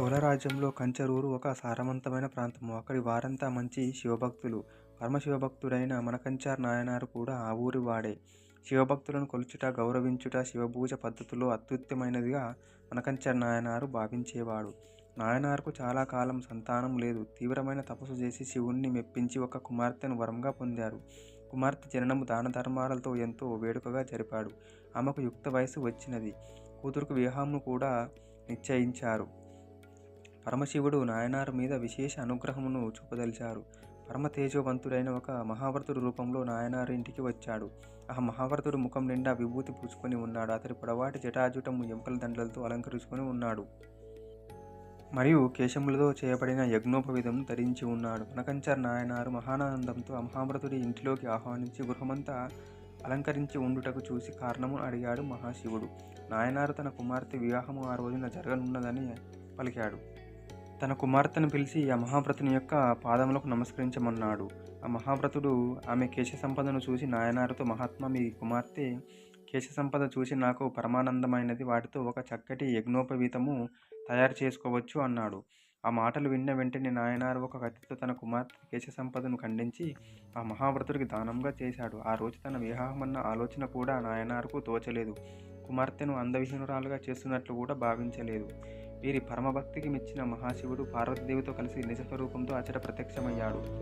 చోళరాజ్యంలో కంచరూరు ఒక సారవంతమైన ప్రాంతము. అక్కడి వారంతా మంచి శివభక్తులు. పరమశివభక్తుడైన మనకంచార్ నాయనారు కూడా ఆ ఊరి వాడే. శివభక్తులను కొలుచుట గౌరవించుట శివపూజ పద్ధతిలో అత్యుత్తమైనదిగా మనకంచార్ నాయనారు భావించేవాడు. నాయనార్కు చాలా కాలం సంతానం లేదు. తీవ్రమైన తపస్సు చేసి శివుణ్ణి మెప్పించి ఒక కుమార్తెను వరంగా పొందారు. కుమార్తె జననము దాన ధర్మాలతో ఎంతో వేడుకగా జరిపాడు. ఆమెకు యుక్త వయసు వచ్చినది. కూతురుకు వివాహమును కూడా నిశ్చయించారు. పరమశివుడు నాయనారు మీద విశేష అనుగ్రహమును చూపదలిచారు. పరమ తేజవంతుడైన ఒక మహావ్రతుడు రూపంలో నాయనారు ఇంటికి వచ్చాడు. ఆ మహావ్రతుడు ముఖం నిండా విభూతి పూసుకొని ఉన్నాడు. అతడి పొడవాటి జటాజుటము ఎముకల దండలతో అలంకరించుకొని ఉన్నాడు. మరియు కేశములతో చేయబడిన యజ్ఞోపవిధం ధరించి ఉన్నాడు. మనకంచర్ నాయనారు మహానందంతో ఆ మహావ్రతుడి ఇంటిలోకి ఆహ్వానించి గృహమంతా అలంకరించి ఉండుటకు చూసి కారణము అడిగాడు మహాశివుడు. నాయనారు తన కుమార్తె వివాహము ఆ రోజున జరగనున్నదని పలికాడు. తన కుమార్తెను పిలిచి ఆ మహావ్రతుని యొక్క పాదములకు నమస్కరించమన్నాడు. ఆ మహావ్రతుడు ఆమె కేశ సంపదను చూసి నాయనారుతో మహాత్మా మీ కుమార్తె కేశ సంపద చూసి నాకు పరమానందమైనది. వాటితో ఒక చక్కటి యజ్ఞోపవీతము తయారు చేసుకోవచ్చు అన్నాడు. ఆ మాటలు విన్న వెంటనే నాయనారు ఒక కత్తితో తన కుమార్తె కేశ సంపదను ఖండించి ఆ మహావ్రతుడికి దానంగా చేశాడు. ఆ రోజు తన వివాహమన్న ఆలోచన కూడా నాయనారుకు తోచలేదు. కుమార్తెను అందవిహీనురాలుగా చేస్తున్నట్లు కూడా భావించలేదు. వీరి పరమభక్తికి మెచ్చిన మహాశివుడు పార్వతీదేవితో కలిసి నిజ స్వరూపంతో అచట ప్రత్యక్షమయ్యాడు.